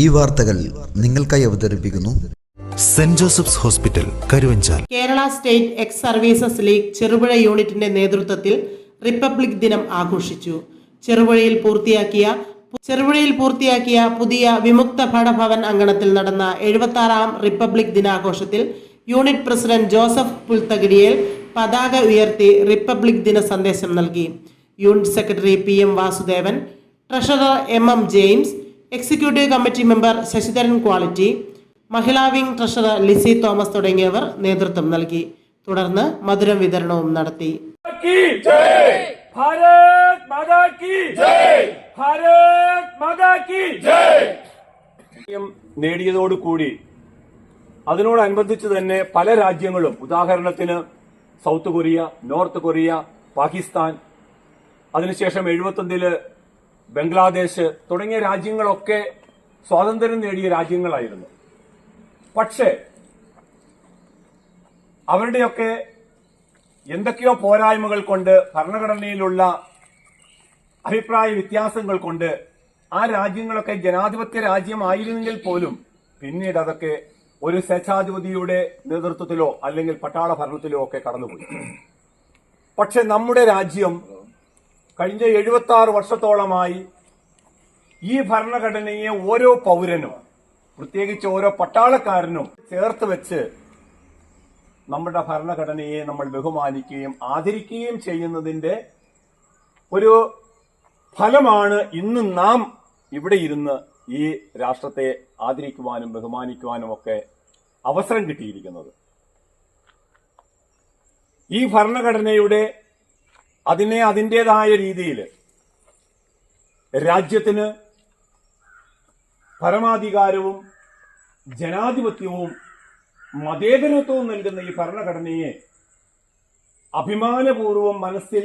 ഈ വാർത്തകൾ നിങ്ങൾക്കായി അവതരിപ്പിക്കുന്നു. Saint Joseph's hospital Karuvanchal. Kerala state ex services league Cherupuzha യൂണിറ്റിന്റെ നേതൃത്വത്തിൽ റിപ്പബ്ലിക് ദിനം ആഘോഷിച്ചു. ചെറുപുഴയിൽ പൂർത്തിയാക്കിയ ചെറുപുഴയിൽ പൂർത്തിയാക്കിയ പുതിയ വിമുക്ത ഭടഭവൻ അങ്കണത്തിൽ നടന്ന എഴുപത്തി ആറാം റിപ്പബ്ലിക് ദിനാഘോഷത്തിൽ യൂണിറ്റ് പ്രസിഡന്റ് ജോസഫ് പുൽത്തകിടിയേൽ പതാക ഉയർത്തി റിപ്പബ്ലിക് ദിന സന്ദേശം നൽകി. Unit secretary P M Vasudevan treasurer M M James executive committee member Sasidharan quality മഹിളാ വിംഗ് ട്രഷറർ ലിസി തോമസ് തുടങ്ങിയവർ നേതൃത്വം നൽകി. തുടർന്ന് മധുരം വിതരണവും നടത്തി. ഭാരത് ഭാരത് നേടിയതോടുകൂടി അതിനോടനുബന്ധിച്ച് തന്നെ പല രാജ്യങ്ങളും ഉദാഹരണത്തിന് South Korea North Korea Pakistan അതിനുശേഷം എഴുപത്തൊന്നിൽ ബംഗ്ലാദേശ് തുടങ്ങിയ രാജ്യങ്ങളൊക്കെ സ്വാതന്ത്ര്യം നേടിയ രാജ്യങ്ങളായിരുന്നു. പക്ഷേ അവരുടെയൊക്കെ എന്തൊക്കെയോ പോരായ്മകൾ കൊണ്ട് ഭരണഘടനയിലുള്ള അഭിപ്രായ വ്യത്യാസങ്ങൾ കൊണ്ട് ആ രാജ്യങ്ങളൊക്കെ ജനാധിപത്യ രാജ്യമായിരുന്നെങ്കിൽ പോലും പിന്നീട് അതൊക്കെ ഒരു സ്വേച്ഛാധിപതിയുടെ നേതൃത്വത്തിലോ അല്ലെങ്കിൽ പട്ടാള ഭരണത്തിലോ ഒക്കെ കടന്നുപോയി. പക്ഷെ നമ്മുടെ രാജ്യം കഴിഞ്ഞ എഴുപത്തി ആറ് വർഷത്തോളമായി ഈ ഭരണഘടനയെ ഓരോ പൗരനും പ്രത്യേകിച്ച് ഓരോ പട്ടാളക്കാരനും ചേർത്ത് വെച്ച് നമ്മുടെ ഭരണഘടനയെ നമ്മൾ ബഹുമാനിക്കുകയും ആദരിക്കുകയും ചെയ്യുന്നതിന്റെ ഒരു ഫലമാണ് ഇന്ന് നാം ഇവിടെ ഇരുന്ന് ഈ രാഷ്ട്രത്തെ ആദരിക്കുവാനും ബഹുമാനിക്കുവാനും ഒക്കെ അവസരം കിട്ടിയിരിക്കുന്നത്. ഈ ഭരണഘടനയുടെ അതിനെ അതിന്റെതായ രീതിയിൽ രാജ്യത്തിന് പരമാധികാരവും ജനാധിപത്യവും മതേതരത്വവും നൽകുന്ന ഈ ഭരണഘടനയെ അഭിമാനപൂർവം മനസ്സിൽ